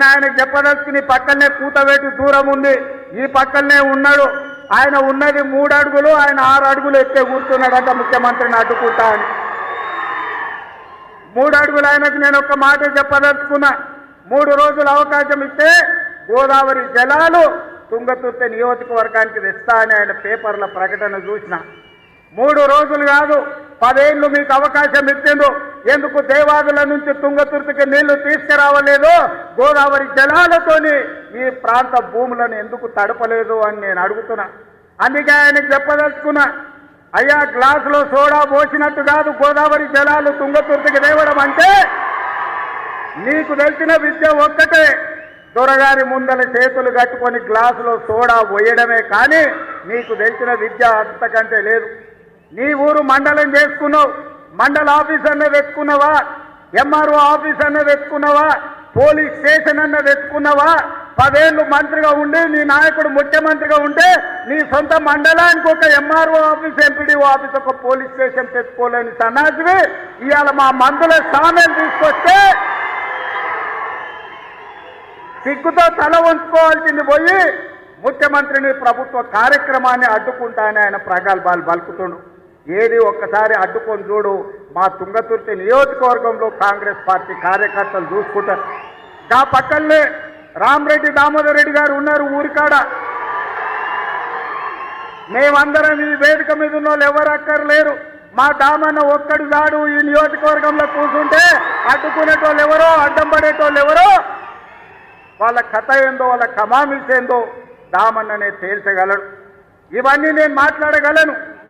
నేను ఆయన చెప్పదలుచుకుని పక్కనే కూతబెట్టి దూరం ఉంది. ఈ పక్కనే ఉన్నాడు. ఆయన ఉన్నది మూడు అడుగులు ఆయన ఆరు అడుగులు ఎక్కే కూర్చున్నాడంట ముఖ్యమంత్రిని అడ్డుకుంటా అని. మూడు అడుగులు ఆయనకు నేను ఒక మాట చెప్పదలుచుకున్నా. మూడు రోజులు అవకాశం ఇస్తే గోదావరి జలాలు తుంగతుర్తి నియోజకవర్గానికి తెస్తా అని ఆయన పేపర్ల ప్రకటన చూసిన. మూడు రోజులు కాదు పదేళ్ళు మీకు అవకాశం ఇచ్చిండు. ఎందుకు దేవాదుల నుంచి తుంగతుర్తికి నీళ్ళు తీసుకురావలేదు? గోదావరి జలాలతోని ఈ ప్రాంత భూములను ఎందుకు తడపలేదు అని నేను అడుగుతున్నా. అందుకే ఆయనకు చెప్పదలుచుకున్నా అయ్యా గ్లాసులో సోడా పోసినట్టు కాదు గోదావరి జలాలు తుంగతుర్తికి తేవడం అంటే నీకు తెలిసిన విద్య ఒక్కటే. దొరగారి ముందల చేతులు కట్టుకొని గ్లాసులో సోడా పోయడమే కానీ నీకు తెలిసిన విద్య అంతకంటే లేదు. నీ ఊరు మండలం చేసుకున్నావు. మండల ఆఫీస్ అన్న వెతుకున్నావా ఎంఆర్ఓ ఆఫీస్ అన్న వెతుకున్నావా పోలీస్ స్టేషన్ అన్న వెతుకున్నావా పదేళ్ళు మంత్రిగా ఉండి నీ నాయకుడు ముఖ్యమంత్రిగా ఉంటే నీ సొంత మండలానికి ఒక ఎంఆర్ఓ ఆఫీస్ ఎంపీడీఓ ఆఫీస్ ఒక పోలీస్ స్టేషన్ తెచ్చుకోలేని సన్నాసివి. ఇవాళ మా మందుల సామెలు తీసుకొస్తే సిగ్గుతో తల వంచుకోవాల్సింది పోయి ముఖ్యమంత్రిని ప్రభుత్వ కార్యక్రమాన్ని అడ్డుకుంటానని ఆయన ప్రగల్భాలు బలుకుతుండు ఏది ఒక్కసారి అడ్డుకొని చూడు మా తుంగతుర్తి నియోజకవర్గంలో కాంగ్రెస్ పార్టీ కార్యకర్తలు చూసుకుంటారు దా పక్కనే రామరెడ్డి దామోదర్ రెడ్డి గారు ఉన్నారు ఊరికాడ. మేమందరం ఈ వేదిక మీద ఉన్న వాళ్ళు ఎవరు అక్కర్లేరు. మా దామన్న ఒక్కడు దాడు ఈ నియోజకవర్గంలో కూర్చుంటే అడ్డుకునేటోళ్ళు ఎవరో అడ్డం పడేటోళ్ళు ఎవరో? వాళ్ళ కథ ఏందో వాళ్ళ కమామిస్ ఏందో దామన్ననే తేల్చగలడు. ఇవన్నీ నేను మాట్లాడగలను.